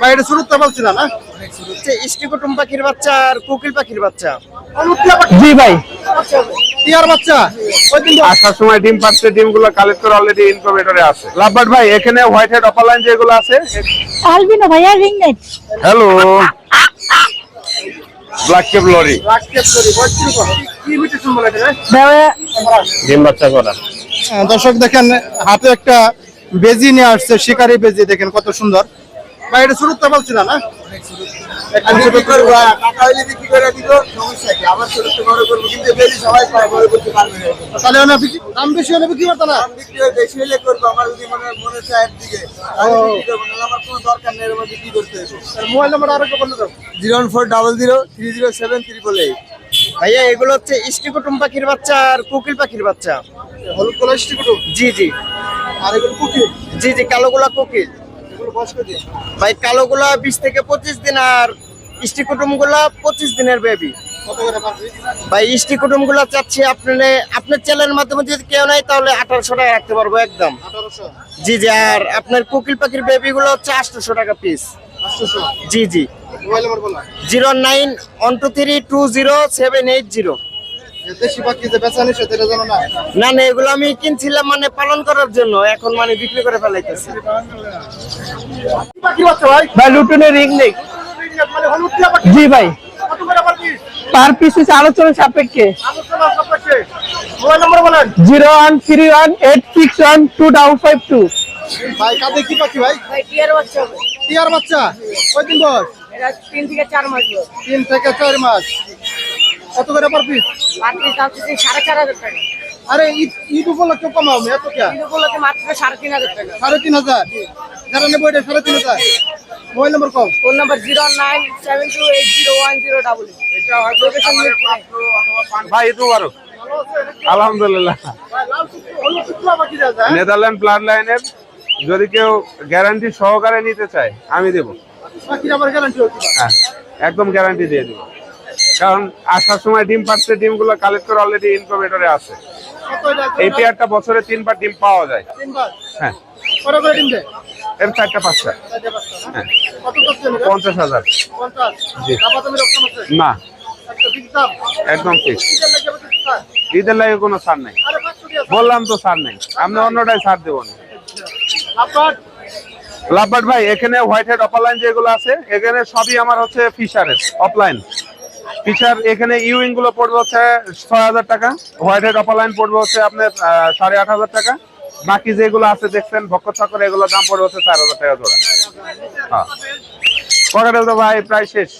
ভাই এটা শুরুতে বলছিলাম না? হচ্ছে ইস্টিকুটুম পাখির বাচ্চা আর কোকিল পাখির বাচ্চা। জি ভাই। টিয়ার বাচ্চা? ওই দিন আসার সময় ডিম পাচ্ছে ডিম কালেক্ট করে অলরেডি ইনকিউবেটরে আছে। লাভবার্ড ভাই এখানে হোয়াইট হেড যেগুলো আছে? আলবিনো ভাইয়া ring neck yellow black cap lory কি বলে ডিম বাচ্চা করা। হ্যাঁ, দর্শক দেখেন হাতে একটা বেজি নিয়ে আসছে শিকারি বেজি দেখেন কত সুন্দর। ভাই এটা শুরুতে বলছিলাম না? একদম ছোট করে তাহলে বিক্রি- দাম বেশি হলে বিক্রি করতো না? মোবাইল নাম্বার আরও বলে দাও। Zero four double zero three zero seven triple eight. ভাইয়া এগুলো হচ্ছে ইস্টিকুটুম পাখির বাচ্চা আর কোকিল পাখির বাচ্চা। হলুদ কলার স্টিকুটু জি জি। আর এগুলো কুকি জি জি কালোগুলা কোকিল। ভাই কালোগুলা বিশ থেকে পঁচিশ দিন আর ইস্টিকুটুমগুলা পঁচিশ দিনের বেবি ভাই ইষ্টি কুটুমগুলা চাচ্ছি আপনি আপনার চ্যানেলের মাধ্যমে যদি কেউ নাই তাহলে আঠারোশো টাকা রাখতে পারব একদম। জি জি আর আপনার কোকিল পাখির বেবি গুলো হচ্ছে আটশোশো টাকা পিস জি জি। Zero nine one two three two zero seven eight zero. দেশি পাখি যে বেচা নিছে সেটা জানো না। না না এগুলো আমি কিনছিলাম মানে পালন করার জন্য এখন মানে বিক্রি করে ফেলাইতেছি। পাখি বাচ্চা ভাই ভাই লুটনের রিং নেক মানে হলুদ টিয়া পাখি জি ভাই। কত করে পারবি পার পিস হচ্ছে আলোচনা সাপেক্ষে। আলোচনা সাপেক্ষে মোবাইল নাম্বার বলেন zero one three one eight six one two double five two. ভাই কাঁধে কি পাখি ভাই? ভাই টিয়ার বাচ্চা। টিয়ার বাচ্চা? কয় দিন বয়স? এটা তিন থেকে চার মাস বয়স। তিন থেকে চার মাস। কত করে পার পিস সাড়ে চার হাজার টাকা। আরে ঈদ ঈদ উপলক্ষে কমাও এত কে? কিন্তু বলতে মাত্র সাড়ে তিন হাজার টাকা। সাড়ে তিন হাজার? যারা নেব এটা সাড়ে তিন হাজার। মোবাইল নাম্বার কম? Phone number zero nine seven two eight zero one zero double ভাই ঈদ মুবারক। আলহামদুলিল্লাহ। নেদারল্যান্ড ব্লাড লাইনের যদি কেউ গ্যারান্টি সহকারে নিতে চায় আমি দেবো। হ্যাঁ একদম গ্যারান্টি দিয়ে দেবো। কারণ আসার সময় ডিম পাচ্ছে ডিমগুলো কালেক্ট করে অলরেডি ইনকিউবেটরে আছে। এই পেয়ারটা বছরে তিনবার ডিম পাওয়া যায়। হ্যাঁ। এর চারটা পাঁচটা? হ্যাঁ? পঞ্চাশ হাজার। না। একদম ঠিক? ঈদের লাগে কোনো ছাড় নেই। বললাম তো ছাড় নেই। আপনি অন্যটাই ছাড় দেবো না। লাভবার্ড ভাই এখানে হোয়াইট হেড অফলাইন যেগুলো আছে এখানে সবই আমার হচ্ছে ফিশারের অফলাইন ফিশার এখানে ইউইংগুলো পড়বে হচ্ছে ছয় হাজার টাকা হোয়াইট হেড অফলাইন পড়বে হচ্ছে আপনার সাড়ে আট হাজার টাকা। বাকি যেগুলো আছে দেখছেন, ভক্ত চক্কর এগুলো দাম পড়বে হচ্ছে চার হাজার টাকা জোড়া। হ্যাঁ। তো ভাই, প্রায় শেষ।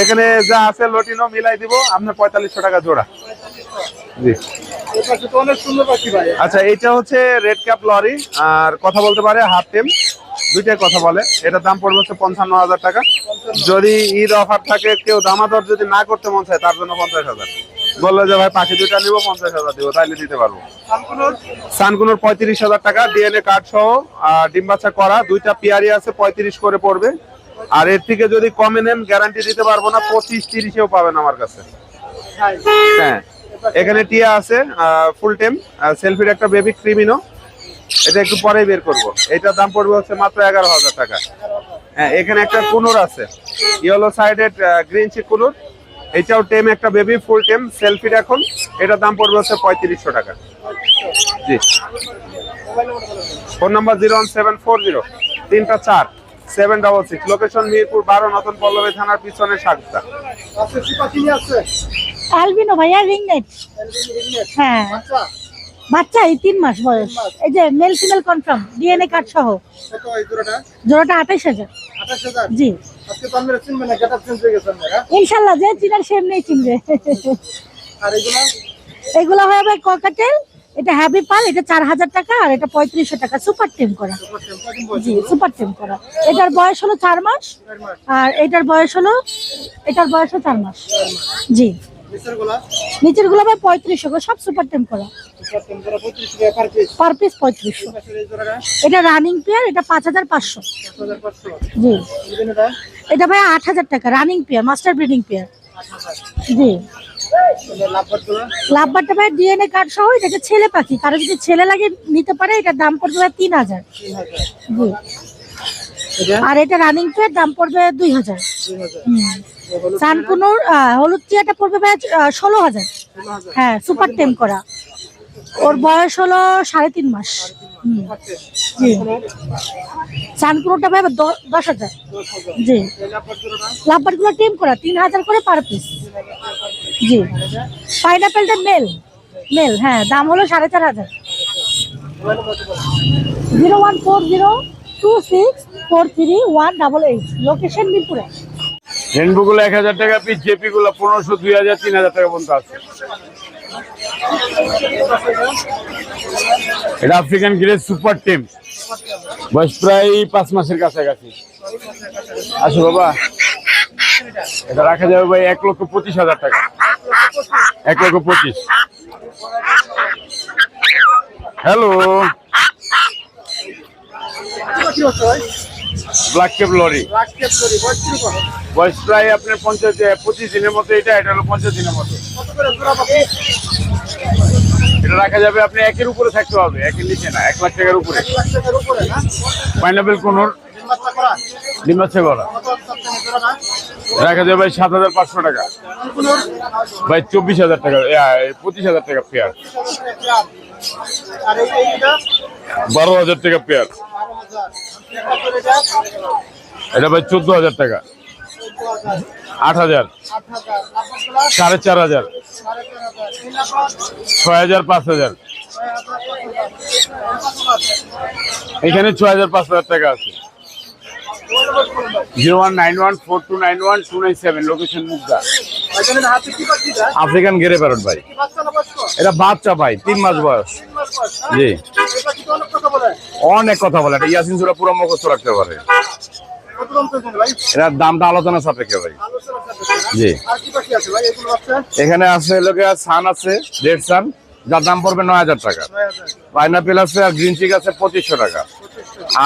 এখানে যা আছে লটিনো মিলাই দিব, আপনার পঁয়তাল্লিশশো টাকা জোড়া। জি। আচ্ছা এটা হচ্ছে রেড ক্যাপ লরি আর কথা বলতে পারে হাফ টেম, দুইটাই কথা বলে। এটার দাম পড়বে হচ্ছে পঞ্চান্ন হাজার টাকা। যদি ঈদ অফার থাকে কেউ দামাদর যদি না করতে মন চায় তার জন্য পঞ্চাশ হাজার। বলল যে ভাই পাখি দুইটা নিবো পঞ্চাশ হাজার দিব তাইলে দিতে পারব। সানকুনুর? পঁয়ত্রিশ হাজার টাকা ডিএনএ কার্ড সহ আর ডিম বাচ্চা করা দুইটা পিয়ারি আছে পঁয়ত্রিশ করে পড়বে। আর এর থেকে যদি কমে নেন গ্যারান্টি দিতে পারব না পঁচিশ তিরিশেও পাবেন আমার কাছে। হ্যাঁ এখানে টিয়া আছে ফুল টেম সেলফির একটা বেবি ক্রিমিনো এটা একটু পরেই বের করব। এটার দাম পড়বে হচ্ছে মাত্র এগারো হাজার টাকা। হ্যাঁ এখানে একটা কুনুর আছে। Yellow sided green cheek conure. এটাও টেম একটা বেবি ফুল টেম সেলফির এখন। এটার দাম পড়বে হচ্ছে পঁয়ত্রিশশো টাকা। জি। Phone number zero one seven four zero. তিনটা চার। Seven double six. Location Mirpur বারো নতুন পল্লবী থানার পিছনে সাতটা। আলবিনো ভাইয়া রিং নেট হ্যাঁ। আচ্ছা। বাচ্চা এই তিন মাস বয়স। এই যে male female confirm DNA card সহ। জোড়াটা? আঠাশ হাজার। জি। আজকে তো আমরা চিনবে না গেট আপ চেঞ্জ গেছে আপনারা? ইনশাল্লাহ যে চিনার সে এমনি চিনবে। এগুলো? এগুলো হয় ককাটেল এটা হ্যাপি পাল এটা চার হাজার টাকা আর এটা পঁয়ত্রিশশো টাকা সুপার টেম করা। জি সুপার টেম করা। এটার বয়স হলো চার মাস। আর এটার বয়স হলো এটার বয়স হলো চার মাস। জি। নিচেরগুলা ভাই পঁয়ত্রিশশো করে সব সুপার টেম করা। পার পিস পঁয়ত্রিশশো এটা রানিং পেয়ার এটা পাঁচ হাজার পাঁচশো। জি। এটা? ভাই আট হাজার টাকা running pair master breeding pair জি। লাভবারটা ভাই ডিএনএ কার্ড সহ এটাকে ছেলে পাখি। কারও যদি ছেলে লাগে নিতে পারে এটার দাম পড়বে ভাই তিন হাজার। জি। আর এটা রানিং পেয়ার দাম পড়বে দুই হাজার। সানকুনুর হলুদ টিয়াটা পড়বে ভাই ষোলো হাজার। হ্যাঁ সুপার টেম করা। ওর বয়স হলো সাড়ে তিন মাস। জি। ভাই দ- দশ হাজার। জি। লাভবারগুলো টেম করা তিন হাজার করে পার পিস জি। পাইনাপেলটা মেল মেল হ্যাঁ দাম হলো সাড়ে চার হাজার। Zero one four zero four three one double eight location মিরপুরে রেনবো এক হাজার টাকা পিস জেপি গুলো পনেরোশো, দুই হাজার, তিন হাজার টাকা পর্যন্ত আছে। এটা আফ্রিকান গ্রে সুপার টিম বয়স প্রায় পাঁচ মাসের কাছাকাছি। আসো বাবা। এটা রাখা যাবে ভাই এক লক্ষ পঁচিশ হাজার টাকা। এক লক্ষ পঁচিশ। হ্যালো ব্ল্যাক কেপ লরি বয়স প্রায় আপনার পঞ্চাশ পঁচিশ দিনের মতো এটা এটা হলো পঞ্চাশ দিনের মতো। এটা রাখা যাবে আপনি একের উপরে থাকতে হবে একের নিচে না এক লাখ টাকার উপরে। পাইনাপেল কোনোর করা? রাখা যাবে সাত হাজার পাঁচশো টাকা। ভাই চব্বিশ হাজার টাকা পঁচিশ হাজার টাকা পেয়ার বারো হাজার টাকা পেয়ার। এটা ভাই চোদ্দ হাজার টাকা। আট হাজার। সাড়ে চার হাজার। ছয় হাজার পাঁচ হাজার। এখানে ছয় হাজার পাঁচ হাজার টাকা আছে। Zero one nine one four two nine one two nine seven, location Mugda. African grey parrot ভাই। এটা বাচ্চা ভাই, তিন মাস বয়স। জি। অনেক কথা বলে। এটা ইয়াসিন সুরা পুরো মুখস্থ রাখতে পারে। এটার দামটা আলোচনা সাপেক্ষে ভাই। জি। এখানে আছে লোকে সান আছে, রেড সান। যার দাম পড়বে নয় হাজার টাকা। পাইনাপেল আছে আর গ্রিন চিক আছে পঁচিশশো টাকা।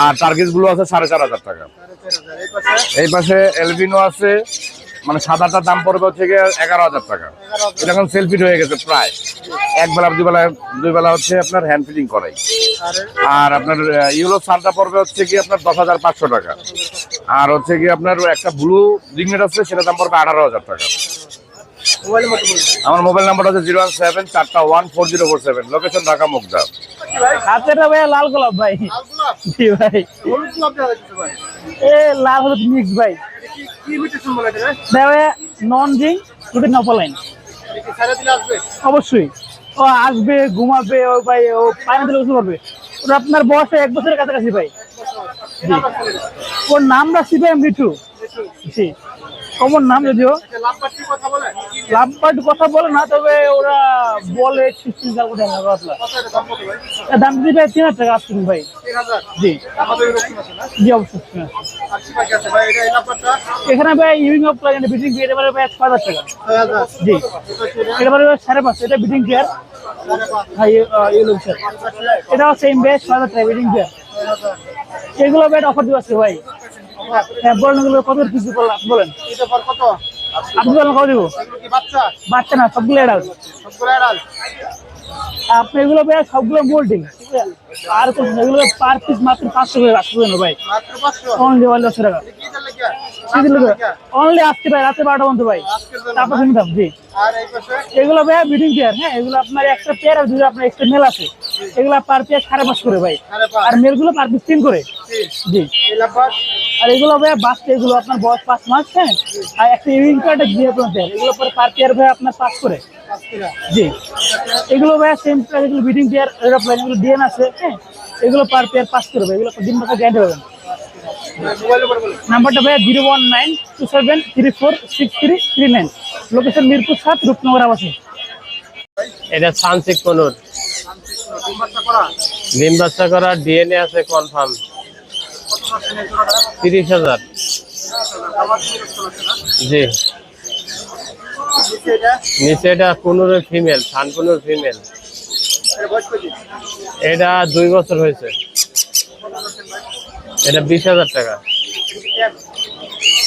আর টার্গেটগুলো আছে সাড়ে চার হাজার টাকা। এই পাশে এলবিনো আছে মানে সাদাটার দাম পড়বে হচ্ছে গিয়ে এগারো হাজার টাকা। এটা এখন সেলফিট হয়ে গেছে প্রায়। এক বেলা দুই বেলা দুই বেলা হচ্ছে আপনার হ্যান্ড ফিটিং করাই। আর আপনার ইউরো সানটা পড়বে হচ্ছে কি আপনার দশ হাজার পাঁচশো টাকা। আর হচ্ছে কি আপনার একটা ব্লু রিংনেট আছে সেটা দাম পড়বে আঠারো হাজার টাকা। আমার মোবাইল নাম্বার হচ্ছে জিরো ওয়ান সেভেন চারটা one four zero four seven location Dhaka Mugda. হাতেটা ভাই লাল গোলাপ ভাই। জি ভাই। এ লাল হলুদ মিক্স ভাই। নন জিং দুটো নপলাইন অবশ্যই। ও আসবে ঘুমাবে ও ভাই ও পায়না দিলে গোসল পারবে ওটা আপনার বয়স এক বছরের কাছাকাছি ভাই। ওর নাম রাখছি ভাই মিঠু জি। কমন নাম যদিও। লাভবার্ড কথা বলে না তবে ওরা বলে সিস্টেম চাল করে না কথা দাম দিদি ভাই তিন হাজার টাকা আসছেন ভাই। জি। জি অবশ্যই হ্যাঁ। এখানে ভাই ইউনিং অফ প্লাগ বিটিং গিয়ার এবারে ভাই ছয় হাজার টাকা। জি। এবারে ভাই সাড়ে পাঁচশো এটা বিটিং গিয়ার হ্যাঁ স্যার এটাও সেম ভাই ছয় হাজার টাকা বিটিং গিয়ার এগুলো ভাই অফার দিতে পারছে ভাই। হ্যাঁ বলেন এগুলো কত কিছু বলেন। আপনি বলেন কত দিব। বাচ্চা? না সবগুলো এডাল আপনি এগুলো ভাই সবগুলো গোল্ডিং আর এগুলো পার পিস মাত্র পাঁচশো করে রাখতে ভাই। দশ টাকা। অনলি আজকে ভাই রাতে বারোটা ভাই। তারপর শুনতাম জি। এগুলো ভাই বিডিং পেয়ার হ্যাঁ? এগুলো আপনার একটা পেয়ার আর দুটো আপনার এক্সট্রা মেল আছে। এগুলো পার পেয়ার সাড়ে পাঁচ করে ভাই। আর মেলগুলো পার পিস তিন করে। জি। আর এগুলো ভাই বাচ্চা এগুলো আপনার বয়স পাঁচ মাস হ্যাঁ? আর একটা ইউরিং দিয়ে আপনার এগুলো পরে পার পেয়ার ভাই আপনার পাঁচ করে। জি। এগুলো ভাই সেম প্রাইস এগুলো বিডিং পেয়ার এরোপ্লেন এগুলো ডিএন আছে হ্যাঁ? এগুলো পার পেয়ার পাস করবে এগুলো গ্যারান্টি পাবেন নাম্বারটা ভাইয়া zero one nine two seven three four six three three nine. Location Mirpur সাত, রূপনগর আবাসী এটা সানসিক কোনুর। ডিম বাচ্চা করা ডিএনএ আছে কনফার্ম। তিরিশ হাজার। জি। নিচে এটা কোনুরের ফিমেল সান কোনুর ফিমেল। এটা দুই বছর হয়েছে। এটা বিশ হাজার টাকা।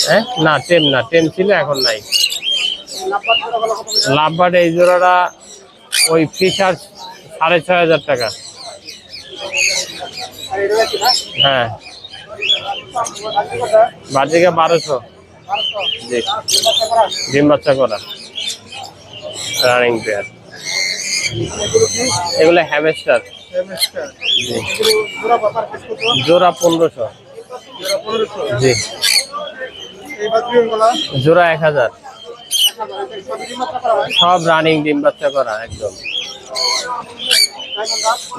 হ্যাঁ? না টেম না টেম ছিল, এখন নাই। লাভবার্ড এই জোড়াটা ওই ফিশার সাড়ে ছয় হাজার টাকা। হ্যাঁ। বার্জিকা বারোশো। ডিম বাচ্চা করা। রানিং পেয়ার এগুলো হ্যামেস্টার জোড়া পনেরোশো। জি। জোড়া এক হাজার। সব রানিং ডিম বাচ্চা করা, একদম।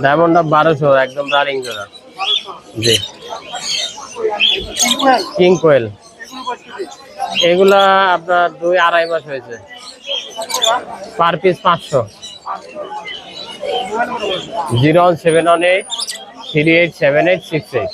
ডায়মন্ড বারোশো, একদম রানিং জোড়া। জি। কিং কোয়েল এগুলা আপনার দুই আড়াই মাস হয়েছে। পার পিস পাঁচশো। Zero one seven one eight three eight seven eight six eight.